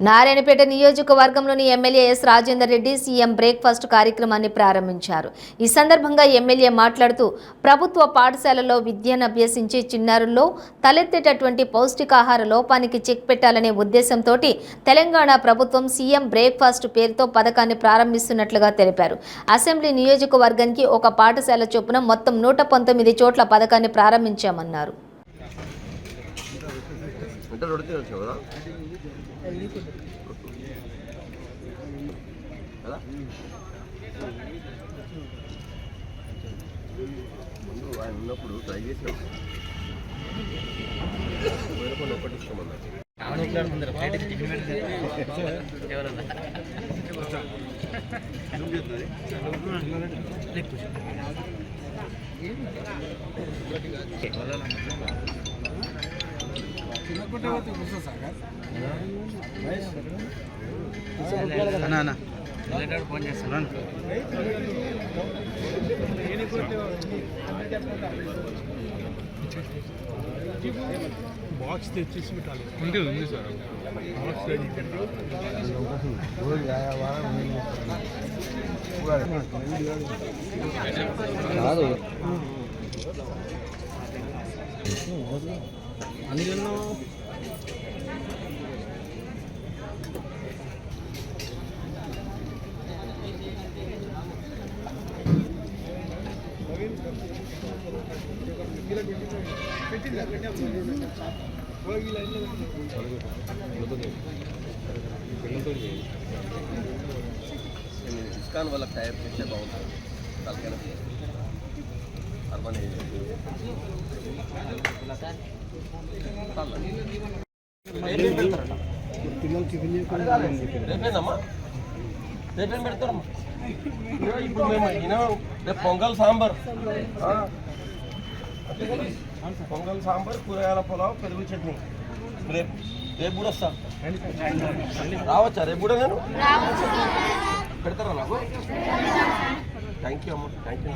నారాయణపేట నియోజకవర్గంలోని MLA S Rajender Reddy CM breakfast కార్యక్రమాన్ని ప్రారంభించారు. ఈ సందర్భంగా ఎమ్మెల్యే మాట్లాడుతూ ప్రభుత్వ పాఠశాలలో విద్యను అభ్యసించే చిన్నారుల్లో తలెత్తేటటువంటి పౌష్టికాహార లోపానికి చెక్ పెట్టాలనే ఉద్దేశంతో తెలంగాణ ప్రభుత్వం సీఎం బ్రేక్ఫాస్ట్ పేరుతో పథకాన్ని ప్రారంభిస్తున్నట్లుగా తెలిపారు. అసెంబ్లీ నియోజకవర్గానికి ఒక పాఠశాల చొప్పున మొత్తం నూట పంతొమ్మిది చోట్ల పథకాన్ని ప్రారంభించామన్నారు. అంటే రొట్టె తినొచ్చు కదా కదా ముందు ఆయన ఉన్నప్పుడు ట్రై చేసినాం వేరే ఒక్కటి ఇష్టమన్నారు ఫోన్ చేస్తున్నాను బాక్స్ తెచ్చేసి పెట్టాలి ఉంది ఉంది సార్. బాక్స్ రెడీ కాదు ఇస్కాన్ వాళ్ళకి తయారు చేస్తే బాగుంటుంది తలకైనా అర్బన్ రేపేనమ్మా రేపేం పెడతారమ్మా? ఇప్పుడు మేము రేపు పొంగల్ సాంబార్. పొంగల్ సాంబార్ కూరగాయల పులావ్ పెరుగు చట్నీ. రేపు రేపు కూడా వస్తా. రావచ్చా? రేపు కూడా నేను? పెడతారా నాకు? థ్యాంక్ యూ అమ్మ. Thank you